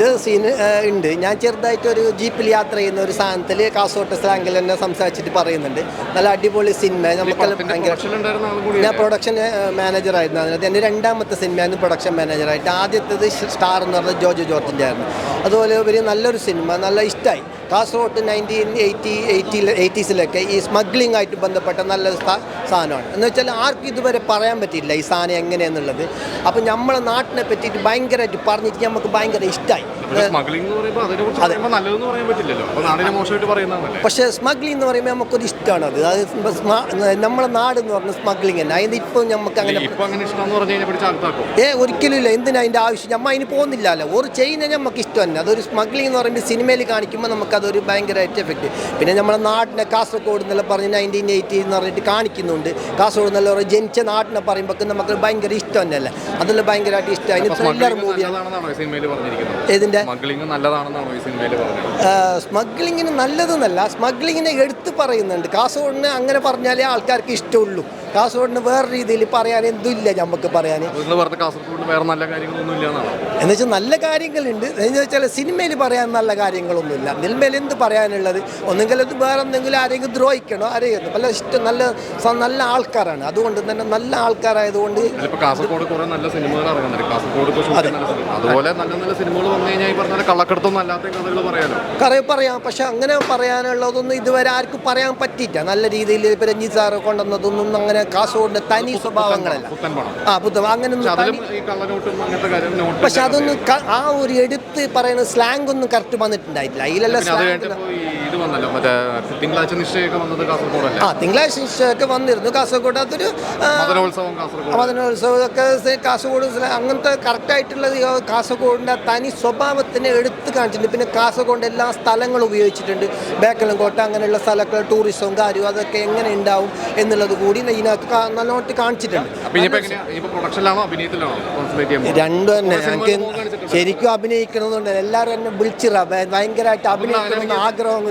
ഇത് സീന് ഉണ്ട്. ഞാൻ ചെറുതായിട്ട് ഒരു ജീപ്പിൽ യാത്ര ചെയ്യുന്ന ഒരു സാധനത്തിൽ കാസർഗോട്ട് സ്ലാങ്കിൽ തന്നെ സംസാരിച്ചിട്ട് പറയുന്നുണ്ട്. നല്ല അടിപൊളി സിനിമ നമുക്ക് ഞാൻ പ്രൊഡക്ഷൻ മാനേജർ ആയിരുന്നു. അതിനകത്ത് എന്റെ രണ്ടാമത്തെ സിനിമയായിരുന്നു പ്രൊഡക്ഷൻ മാനേജറായിട്ട് ആദ്യത്തേത് സ്റ്റാർ എന്ന് പറഞ്ഞത് ജോജു ജോർജിന്റെ ആയിരുന്നു. അതുപോലെ ഒരു നല്ലൊരു സിനിമ നല്ല ഇഷ്ടമായി കാസർഗോട്ട് നയന്റീൻ എയ്റ്റി എയ്റ്റി എയ്റ്റീസിലൊക്കെ ഈ സ്മഗ്ലിംഗ് ആയിട്ട് ബന്ധപ്പെട്ട നല്ല സാധനമാണ്. എന്ന് വെച്ചാൽ ആർക്കും ഇതുവരെ പറയാൻ പറ്റിയില്ല ഈ സാധനം എങ്ങനെയെന്നുള്ളത്. അപ്പോൾ നമ്മളെ നാട്ടിനെ പറ്റിയിട്ട് ഭയങ്കരമായിട്ട് പറഞ്ഞിട്ട് നമുക്ക് ഭയങ്കര ഇഷ്ടമായി പക്ഷേ സ്മഗ്ലിംഗ് എന്ന് പറയുമ്പോൾ നമുക്കൊരു ഇഷ്ടമാണ് അത്. അത് നമ്മളെ നാട് എന്ന് പറഞ്ഞ സ്മഗ്ലിംഗ് തന്നെ. അതിന് ഇപ്പം നമുക്ക് അങ്ങനെ ഏ ഒരിക്കലും ഇല്ല. എന്തിനാ അതിന്റെ ആവശ്യം? നമ്മ അതിന് പോകുന്നില്ലല്ലോ. ഒരു ചെയ്യുന്ന നമുക്ക് ഇഷ്ടം തന്നെ. അതൊരു സ്മഗ്ലിംഗ് എന്ന് പറയുമ്പോൾ സിനിമയിൽ കാണിക്കുമ്പോൾ നമുക്ക് അതൊരു ഭയങ്കരമായിട്ട് എഫക്റ്റ് പിന്നെ നമ്മുടെ നാടിനെ കാസർഗോഡ് എന്നെല്ലാം പറഞ്ഞ് നയന്റീൻ എയ്റ്റി എന്ന് പറഞ്ഞിട്ട് കാണിക്കുന്നുണ്ട്. കാസർഗോഡ് എന്നുള്ള ഒരു ജനിച്ച നാടിനെ പറയുമ്പോൾ നമുക്ക് ഭയങ്കര ഇഷ്ടം തന്നെയല്ലേ? അതെല്ലാം ഭയങ്കരമായിട്ട് ഇഷ്ടം. അതിന് ത്രില്ലർ മൂവിയാണ് നല്ലതാണെന്നാണോ സ്മഗ്ലിംഗ് നല്ലതാണെന്നാണോ ഈ സിനിമയിൽ പറഞ്ഞത്? സ്മഗ്ലിങ്ങിന് നല്ലതെന്നല്ല. സ്മഗ്ലിങ്ങിനെ എടുത്ത് പറയുന്നുണ്ട്. കാസർഗോഡിന് അങ്ങനെ പറഞ്ഞാലേ ആൾക്കാർക്ക് ഇഷ്ടമുള്ളൂ. കാസർഗോഡിന് വേറെ രീതിയിൽ പറയാൻ എന്തുമില്ല നമുക്ക് പറയാൻ. വേറെ നല്ല കാര്യങ്ങളൊന്നുമില്ല എന്ന് വെച്ചാൽ നല്ല കാര്യങ്ങളുണ്ട്. എന്ന് വെച്ചാൽ സിനിമയിൽ പറയാൻ നല്ല കാര്യങ്ങളൊന്നുമില്ല. സിനിമയിൽ എന്ത് പറയാനുള്ളത്? ഒന്നുകിൽ അത് വേറെ എന്തെങ്കിലും ആരെങ്കിലും ദ്രോഹിക്കണോ? ആരെയും പല ഇഷ്ടം നല്ല നല്ല ആൾക്കാരാണ്. അതുകൊണ്ട് തന്നെ നല്ല ആൾക്കാരായതുകൊണ്ട് കാസർഗോഡ് കുറേ നല്ല സിനിമകൾ ഇറങ്ങുന്നുണ്ട്. കാസർഗോഡ് അതുപോലെ നല്ല നല്ല സിനിമകൾ വന്നു കഴിഞ്ഞാൽ ഈ കള്ളക്കടത്തൊന്നും അല്ലാത്ത കഥകൾ പറയാലോ? കറ പറയാം. പക്ഷെ അങ്ങനെ പറയാനുള്ളതൊന്നും ഇതുവരെ ആർക്കും പറയാൻ പറ്റിയില്ല. നല്ല രീതിയിൽ ഇപ്പം രഞ്ജിത് സാറ് കൊണ്ടുവന്നതൊന്നും അങ്ങനെ കാസർഗോഡിന്റെ തനി സ്വഭാവങ്ങളല്ല. ആ പുത്തൻ. അങ്ങനെ പക്ഷെ അതൊന്നും ആ ഒരു എടുത്ത് പറയുന്ന സ്ലാങ് ഒന്നും കറക്റ്റ് വന്നിട്ടുണ്ടായിട്ടില്ല. അതിലെല്ലാം സ്ലാങ് ആ തിങ്കളാഴ്ച നിശ്ചയമൊക്കെ വന്നിരുന്നു. കാസർഗോഡ് അതൊരു മതനോത്സവമൊക്കെ കാസർഗോഡ്. അങ്ങനത്തെ കറക്റ്റായിട്ടുള്ള കാസർഗോഡിന്റെ തനി സ്വഭാവത്തിനെ എടുത്തു കാണിച്ചിട്ടുണ്ട്. പിന്നെ കാസർഗോഡ് എല്ലാ സ്ഥലങ്ങളും ഉപയോഗിച്ചിട്ടുണ്ട്. ബേക്കലം കോട്ട അങ്ങനെയുള്ള സ്ഥലങ്ങൾ ടൂറിസവും കാര്യവും അതൊക്കെ എങ്ങനെ ഉണ്ടാവും എന്നുള്ളത് കൂടി ഇതിനകത്ത് നല്ലോട്ട് കാണിച്ചിട്ടുണ്ട്. രണ്ടു തന്നെ. എനിക്ക് മോഹൻ അഭിനയിക്കണമെന്നുണ്ട് എല്ലാവരും എന്നെ വിളിച്ചിറ. ഭയങ്കരമായിട്ട് അഭിനയിക്കണമെന്ന് ആഗ്രഹം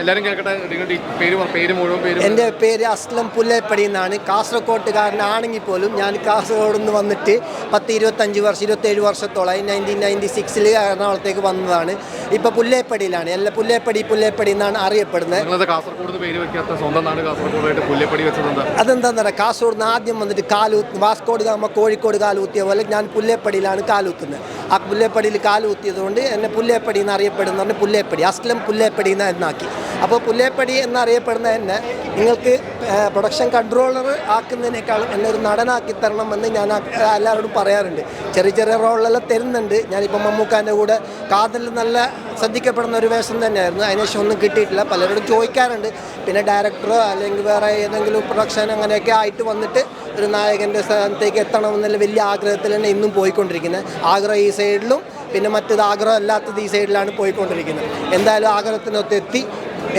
എല്ലാരും കേൾക്കട്ടെ? നിങ്ങളുടെ പേര് പേര് മുഴുവൻ പേര് എന്റെ പേര് അസ്ലം പുല്ലേപ്പടി എന്നാണ്. കാസർഗോട്ടുകാരനാണെങ്കിൽ പോലും ഞാൻ കാസർഗോഡ് നിന്ന് വന്നിട്ട് പത്ത് ഇരുപത്തഞ്ച് വർഷം ഇരുപത്തേഴ് വർഷത്തോളമായി നയന്റീൻ നയന്റി സിക്സിൽ എറണാകുളത്തേക്ക് വന്നതാണ്. ഇപ്പോൾ പുല്ലേപ്പടിയിലാണ്. എല്ലാ പുല്ലേപ്പടി പുല്ലേപ്പടി എന്നാണ് അറിയപ്പെടുന്നത്. കാസർഗോഡ് പേര് വെക്കാത്ത സ്വന്തം നാട് കാസർഗോഡായിട്ട് പുല്ലേപ്പടി വെച്ചത് കാസർഗോഡ് നിന്ന് ആദ്യം വന്നിട്ട് കാലൂത്ത് വാസ്കോട് ഗാമ കോഴിക്കോട് കാലൂത്തിയ പോലെ ഞാൻ പുല്ലേപ്പടിയിലാണ് കാലൂത്തുന്നത്. ആ പുല്ലേപ്പടിയിൽ കാലൂത്തിയത് കൊണ്ട് എന്നെ പുല്ലേപ്പടി എന്ന് അറിയപ്പെടുന്ന പറഞ്ഞ് പുല്ലേപ്പടി അസ്ലം പുല്ലേപ്പടി എന്ന് എന്നാക്കി. അപ്പോൾ പുല്ലേപ്പടി എന്നറിയപ്പെടുന്ന എന്നെ നിങ്ങൾക്ക് പ്രൊഡക്ഷൻ കൺട്രോളർ ആക്കുന്നതിനേക്കാളും എന്നെ ഒരു നടനാക്കി എന്ന് ഞാൻ എല്ലാവരോടും പറയാറുണ്ട്. ചെറിയ ചെറിയ റോളെല്ലാം തരുന്നുണ്ട്. ഞാനിപ്പോൾ മമ്മൂക്കാന്റെ കൂടെ കാതൽ നല്ല ശ്രദ്ധിക്കപ്പെടുന്ന ഒരു വേഷം തന്നെയായിരുന്നു. അതിനുശേഷം ഒന്നും കിട്ടിയിട്ടില്ല. പലരോടും ചോദിക്കാറുണ്ട്. പിന്നെ ഡയറക്ടറോ അല്ലെങ്കിൽ വേറെ ഏതെങ്കിലും പ്രൊഡക്ഷൻ അങ്ങനെയൊക്കെ ആയിട്ട് വന്നിട്ട് ഒരു നായകന്റെ സ്ഥാനത്തേക്ക് എത്തണമെന്നുള്ള വലിയ ആഗ്രഹത്തിൽ തന്നെ ഇന്നും പോയിക്കൊണ്ടിരിക്കുന്നത്. ആഗ്രഹം ഈ സൈഡിലും പിന്നെ മറ്റേത് ആഗ്രഹം അല്ലാത്തത് ഈ സൈഡിലാണ് പോയിക്കൊണ്ടിരിക്കുന്നത്. എന്തായാലും ആഗ്രഹത്തിനൊത്ത് എത്തി.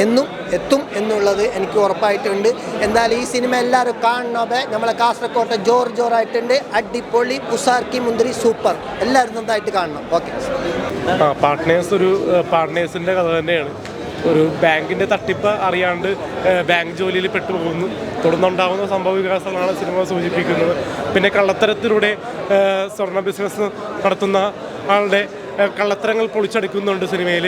എന്നും എത്തും എന്നുള്ളത് എനിക്ക് ഉറപ്പായിട്ടുണ്ട്. എന്തായാലും ഈ സിനിമ എല്ലാവരും കാണണമേ നമ്മളെ കാസർകോട്ടെ ജോർ ജോറായിട്ടുണ്ട്. അടിപൊളി പുസാർക്കി മുന്തിരി സൂപ്പർ. എല്ലാവരും നന്നായിട്ട് കാണണം. ഓക്കെ. ആ പാർട്ട്നേഴ്സ് ഒരു പാർട്ട്നേഴ്സിന്റെ കഥ തന്നെയാണ്. ഒരു ബാങ്കിന്റെ തട്ടിപ്പ് അറിയാണ്ട് ബാങ്ക് ജോലിയിൽ പെട്ടുപോകുന്നു. തുടർന്നുണ്ടാകുന്ന സംഭവ വികാസങ്ങളാണ് സിനിമ സൂചിപ്പിക്കുന്നത്. പിന്നെ കള്ളത്തരത്തിലൂടെ സ്വർണ ബിസിനസ് നടത്തുന്ന ആളുടെ കള്ളത്തരങ്ങൾ പൊളിച്ചടുക്കുന്നുണ്ട് സിനിമയിൽ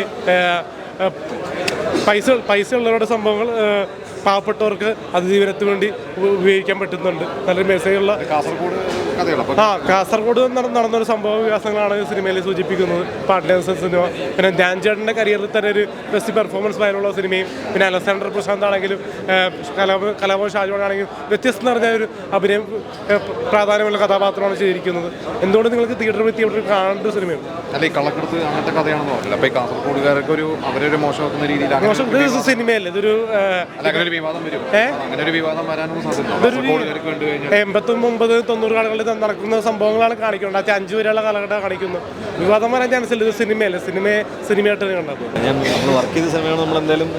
പൈസ പൈസ ഉള്ളവരുടെ സംഭവങ്ങൾ പാവപ്പെട്ടവർക്ക് അതിജീവനത്തിന് വേണ്ടി ഉപയോഗിക്കാൻ പറ്റുന്നുണ്ട്. നല്ലൊരു മെസ്സേജുള്ള കാസർഗോഡ് ആ കാസർഗോഡ് നട- നടന്നൊരു സംഭവ വികാസങ്ങളാണ് സിനിമയിൽ സൂചിപ്പിക്കുന്നത്. പാട്ടിലെ സിനിമ. പിന്നെ ധ്യാൻ ചേട്ടന്റെ കരിയറിൽ തന്നെ ഒരു ബെസ്റ്റ് പെർഫോമൻസ് വയലുള്ള സിനിമയും പിന്നെ അലക്സാണ്ടർ പ്രശാന്ത് ആണെങ്കിലും കലാ കലാഭവൻ ഷാജോൺ ആണെങ്കിലും വ്യത്യസ്തം നിറഞ്ഞ ഒരു അഭിനയം പ്രാധാന്യമുള്ള കഥാപാത്രമാണ് ചെയ്തിരിക്കുന്നത്. എന്തുകൊണ്ട് നിങ്ങൾക്ക് തിയേറ്ററിൽ അവിടെ കാണേണ്ട സിനിമയും? സിനിമയാണ് അല്ല ഈ കള്ളക്കടത്ത് അങ്ങനത്തെ കഥയാണെന്ന് പറഞ്ഞില്ല. അപ്പൊ ഈ കാസർഗോഡുകാർക്ക് ഒരു അവരൊരു മോശമാക്കുന്ന രീതിയിൽ മോശം ഇത് സിനിമയല്ലേ? ഇതൊരു അങ്ങനെ ഒരു വിവാദം വരും. അങ്ങനെ ഒരു വിവാദം വരാനും സാധ്യത എൺപത്തി ഒമ്പത് തൊണ്ണൂറ് കാലങ്ങളിൽ നടക്കുന്ന സംഭവങ്ങളാണ് കാണിക്കുന്നത്. അച്ഛൻ അഞ്ചു വരെയുള്ള കാലഘട്ടം കാണിക്കുന്നു. വിവാദം വരാൻ ചാൻസ് ഇല്ല. ഇത് സിനിമയല്ലേ? സിനിമയെ സിനിമയായിട്ട് കണ്ടത്. ഞാൻ നമ്മൾ വർക്ക് ചെയ്ത സമയമാണ് നമ്മൾ എന്തായാലും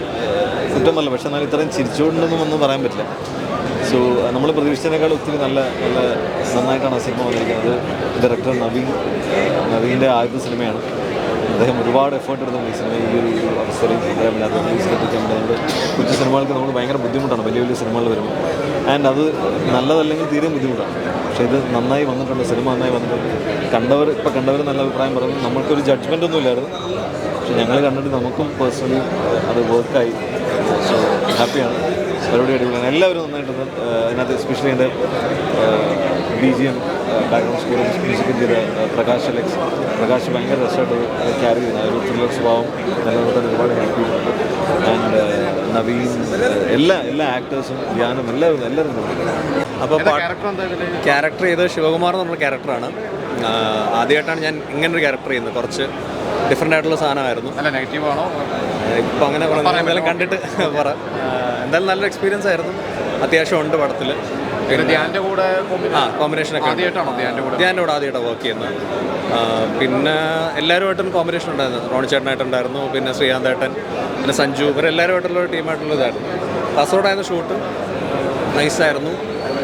കുറ്റമല്ല. പക്ഷെ എന്നാൽ ഇത്രയും ചിരിച്ചുകൊണ്ടൊന്നും ഒന്നും പറയാൻ പറ്റില്ല. സോ നമ്മൾ പ്രതീക്ഷിച്ചതിനേക്കാൾ ഒത്തിരി നല്ല നല്ല നന്നായിട്ടാണ് ആ സിനിമ വന്നിരിക്കുന്നത്. ഡയറക്ടർ നവീൻ നവീന്റെ ആദ്യത്തെ സിനിമയാണ്. അദ്ദേഹം ഒരുപാട് എഫേർട്ട് എടുത്ത ഈ സിനിമ ഈ ഒരു അവസരം അദ്ദേഹം അത് റിലീസിലെത്തിക്കാൻ വേണ്ടി കൊച്ചു സിനിമകൾക്ക് നമ്മൾ ഭയങ്കര ബുദ്ധിമുട്ടാണ് വലിയ വലിയ സിനിമകൾ വരുമ്പോൾ ആൻഡ് അത് നല്ലതല്ലെങ്കിൽ തീരെ ബുദ്ധിമുട്ടാണ്. പക്ഷേ ഇത് നന്നായി വന്നിട്ടുണ്ട് സിനിമ നന്നായി വന്നിട്ടുണ്ട്. കണ്ടവർ ഇപ്പോൾ കണ്ടവർ നല്ല അഭിപ്രായം പറഞ്ഞു നമ്മൾക്കൊരു ജഡ്ജ്മെന്റ് ഒന്നും ഇല്ലായിരുന്നു. പക്ഷെ ഞങ്ങൾ കണ്ടിട്ട് നമുക്കും പേഴ്സണലി അത് വർക്കായി ഹാപ്പിയാണ് പരിപാടി അടിപൊളിയാണ്. എല്ലാവരും നന്നായിട്ടുണ്ട് അതിനകത്ത് എസ്പെഷ്യലി എന്റെ B G M background score മ്യൂസിക്കും ചെയ്ത പ്രകാശ് അലക്സ്. പ്രകാശ് ഭയങ്കര രസമായിട്ട് ക്യാരി ചെയ്യുന്ന. ഒരു ത്രില്ലർ സ്വഭാവം നിലനിർത്താൻ ഒരുപാട് ഹെൽപ്പ് ചെയ്തിട്ടുണ്ട് ആൻഡ് നവീൻ എല്ലാ എല്ലാ ആക്ടേഴ്സും ധ്യാനം എല്ലാവരും എല്ലാവരും അപ്പോൾ ക്യാരക്ടർ എന്താ ഇതിൽ? ക്യാരക്ടർ ചെയ്ത് ശിവകുമാർ എന്ന് പറഞ്ഞ ക്യാരക്ടറാണ് ആദ്യമായിട്ടാണ് ഞാൻ ഇങ്ങനൊരു ക്യാരക്ടർ ചെയ്യുന്നത്. കുറച്ച് ഡിഫറെന്റ് ആയിട്ടുള്ള സാധനമായിരുന്നു. അല്ല നെഗറ്റീവ് ആണോ? ഇപ്പം അങ്ങനെ എന്തായാലും കണ്ടിട്ട് പറ. എന്തായാലും നല്ലൊരു എക്സ്പീരിയൻസ് ആയിരുന്നു. അത്യാവശ്യം ഉണ്ട് പടത്തിൽ ധ്യാന്റെ കൂടെ ആ കോമ്പിനേഷൻ ഒക്കെ. ആദ്യമായിട്ടാണോ കൂടെ? ധ്യാന്റെ കൂടെ ആദ്യമായിട്ടാണ് വർക്ക് ചെയ്യുന്നത്. പിന്നെ എല്ലാവരുമായിട്ടും കോമ്പിനേഷൻ ഉണ്ടായിരുന്നു. റോണി ചേട്ടനായിട്ടുണ്ടായിരുന്നു പിന്നെ ശ്രീകാന്തേട്ടൻ പിന്നെ സഞ്ജു. ഇവരെല്ലാവരുമായിട്ടുള്ള ഒരു ടീമായിട്ടുള്ള ഇതായിരുന്നു. കാസർഗോഡായിരുന്നു ഷൂട്ട് നൈസായിരുന്നു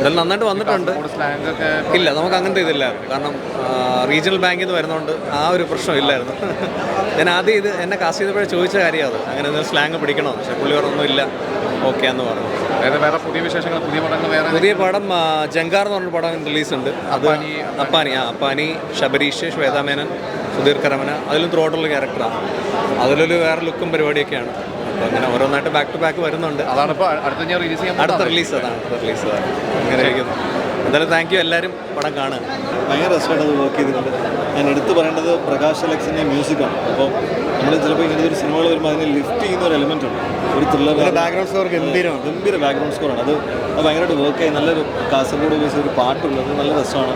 ഇതെല്ലാം നന്നായിട്ട് വന്നിട്ടുണ്ട്. ഇല്ല നമുക്ക് അങ്ങനത്തെ ഇതില്ലായിരുന്നു കാരണം റീജിയണൽ ബാങ്കിൽ നിന്ന് വരുന്നതുകൊണ്ട് ആ ഒരു പ്രശ്നം ഇല്ലായിരുന്നു. ഞാൻ ആദ്യം ഇത് എന്നെ കാസ്റ്റ് ചെയ്തപ്പോഴേ ചോദിച്ച കാര്യമാണ് അത്. അങ്ങനെ എന്തെങ്കിലും സ്ലാങ് പിടിക്കണോ? പക്ഷെ പുള്ളി പറഞ്ഞൊന്നും ഇല്ല. ഓക്കെ എന്ന് പറഞ്ഞു. വേറെ പുതിയ വിശേഷങ്ങൾ പുതിയ പടങ്ങൾ വേറെ പുതിയ പടം ജങ്കാർ എന്ന് പറഞ്ഞ പടം റിലീസ് ഉണ്ട് അത് അപ്പാനി ആ അപ്പാനി ശബരീഷ് ശ്വേതാമേനൻ സുധീർ കരമന. അതിലും ത്രോട്ടുള്ള ക്യാരക്ടറാണ് അതിലൊരു വേറെ ലുക്കും പരിപാടിയൊക്കെയാണ്. അപ്പോൾ അങ്ങനെ ഓരോന്നായിട്ട് ബാക്ക് ടു ബാക്ക് വരുന്നുണ്ട്. അതാണ് ഇപ്പോൾ അടുത്ത ഞാൻ റിലീസ് ചെയ്യാൻ അടുത്ത റിലീസ് അതാണ് അടുത്ത റിലീസ് അതാണ്. അങ്ങനെ ഇരിക്കുന്നു. എന്തായാലും താങ്ക് യു എല്ലാവരും പടം കാണുക. ഭയങ്കര രസമായിട്ട് അത് വർക്ക് ചെയ്തിട്ടുണ്ട്. ഞാൻ എടുത്തു പറയേണ്ടത് പ്രകാശ് അലക്സിന്റെ മ്യൂസിക്കാണ് അപ്പോൾ നമ്മൾ ചിലപ്പോൾ ഇങ്ങനത്തെ ഒരു സിനിമകൾ വരുമ്പോൾ അതിനെ ലിഫ്റ്റ് ചെയ്യുന്ന ഒരു എലമെന്റ് ഉണ്ട്. ഒരു ത്രില്ലർ ബാക്ക്ഗ്രൗണ്ട് സ്കോർ ഗംഭീരമാണ്. ഗംഭീര ബാക്ക്ഗ്രൗണ്ട് സ്കോറാണ് അത് അത് ഭയങ്കരമായിട്ട് വർക്ക് ആയി. നല്ലൊരു കാസർഗോഡ് വെച്ച് ഒരു പാട്ടുള്ളത് നല്ല രസമാണ്.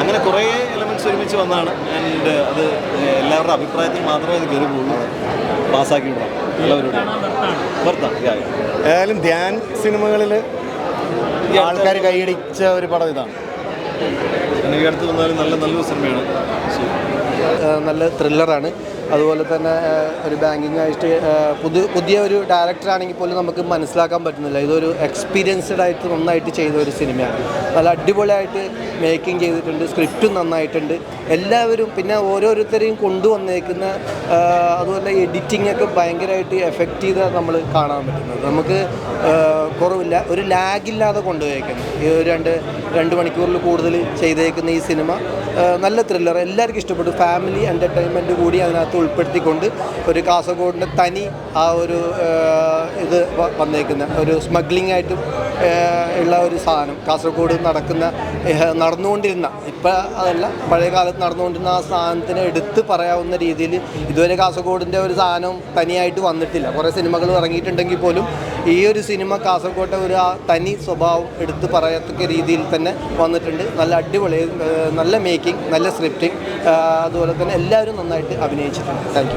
അങ്ങനെ കുറേ എലമെന്റ്സ് ഒരുമിച്ച് വന്നാണ് ആൻഡ് അത് എല്ലാവരുടെ അഭിപ്രായത്തിൽ മാത്രമേ അത് കയറി പോകുള്ളൂ പാസ്സാക്കി ഏതായാലും ധ്യാൻ സിനിമകളിൽ ആൾക്കാർ കൈയടിച്ച ഒരു പടം ഇതാണ്. അടുത്ത് വന്നാലും നല്ല നല്ലൊരു സിനിമയാണ്. നല്ല ത്രില്ലറാണ് അതുപോലെ തന്നെ ഒരു ബാങ്കിങ് ആയിട്ട് പുതു പുതിയ ഒരു ഡയറക്ടറാണെങ്കിൽ പോലും നമുക്ക് മനസ്സിലാക്കാൻ പറ്റുന്നില്ല. ഇതൊരു എക്സ്പീരിയൻസ്ഡ് ആയിട്ട് നന്നായിട്ട് ചെയ്ത ഒരു സിനിമയാണ്. നല്ല അടിപൊളിയായിട്ട് മേക്കിംഗ് ചെയ്തിട്ടുണ്ട് സ്ക്രിപ്റ്റും നന്നായിട്ടുണ്ട്. എല്ലാവരും പിന്നെ ഓരോരുത്തരെയും കൊണ്ടുവന്നേക്കുന്ന അതുപോലെ എഡിറ്റിംഗ് ഒക്കെ ഭയങ്കരമായിട്ട് എഫക്റ്റ് ചെയ്ത് നമ്മൾ കാണാൻ പറ്റുന്നത്. നമുക്ക് കുറവില്ല. ഒരു ലാഗില്ലാതെ കൊണ്ടുപോയേക്കുന്നു. ഈ ഒരു രണ്ട് രണ്ട് മണിക്കൂറിൽ കൂടുതൽ ചെയ്തേക്കുന്ന ഈ സിനിമ നല്ല ത്രില്ലർ എല്ലാവർക്കും ഇഷ്ടപ്പെട്ടു. ഫാമിലി എന്റർടൈൻമെന്റ് കൂടി അതിനകത്ത് ഉൾപ്പെടുത്തിക്കൊണ്ട് ഒരു കാസർഗോഡിന്റെ തനി ആ ഒരു ഇത് വന്നേക്കുന്ന ഒരു സ്മഗ്ലിംഗ് ആയിട്ട് ഉള്ള ഒരു സാധനം. കാസർഗോഡ് നടക്കുന്ന നടന്നുകൊണ്ടിരുന്ന ഇപ്പം അതല്ല പഴയ കാലത്ത് നടന്നുകൊണ്ടിരുന്ന ആ സാധനത്തിനെ എടുത്ത് പറയാവുന്ന രീതിയിൽ ഇതുവരെ കാസർഗോഡിന്റെ ഒരു സാധനം തനിയായിട്ട് വന്നിട്ടില്ല. കുറേ സിനിമകൾ ഇറങ്ങിയിട്ടുണ്ടെങ്കിൽ പോലും ഈ ഒരു സിനിമ കാസർഗോട്ടെ ഒരു ആ തനി സ്വഭാവം എടുത്ത് പറയത്തക്ക രീതിയിൽ തന്നെ വന്നിട്ടുണ്ട്. നല്ല അടിപൊളി നല്ല മേക്കിംഗ് നല്ല സ്ക്രിപ്റ്റിംഗ് അതുപോലെ തന്നെ എല്ലാവരും നന്നായിട്ട് അഭിനയിച്ചിട്ടുണ്ട്. താങ്ക്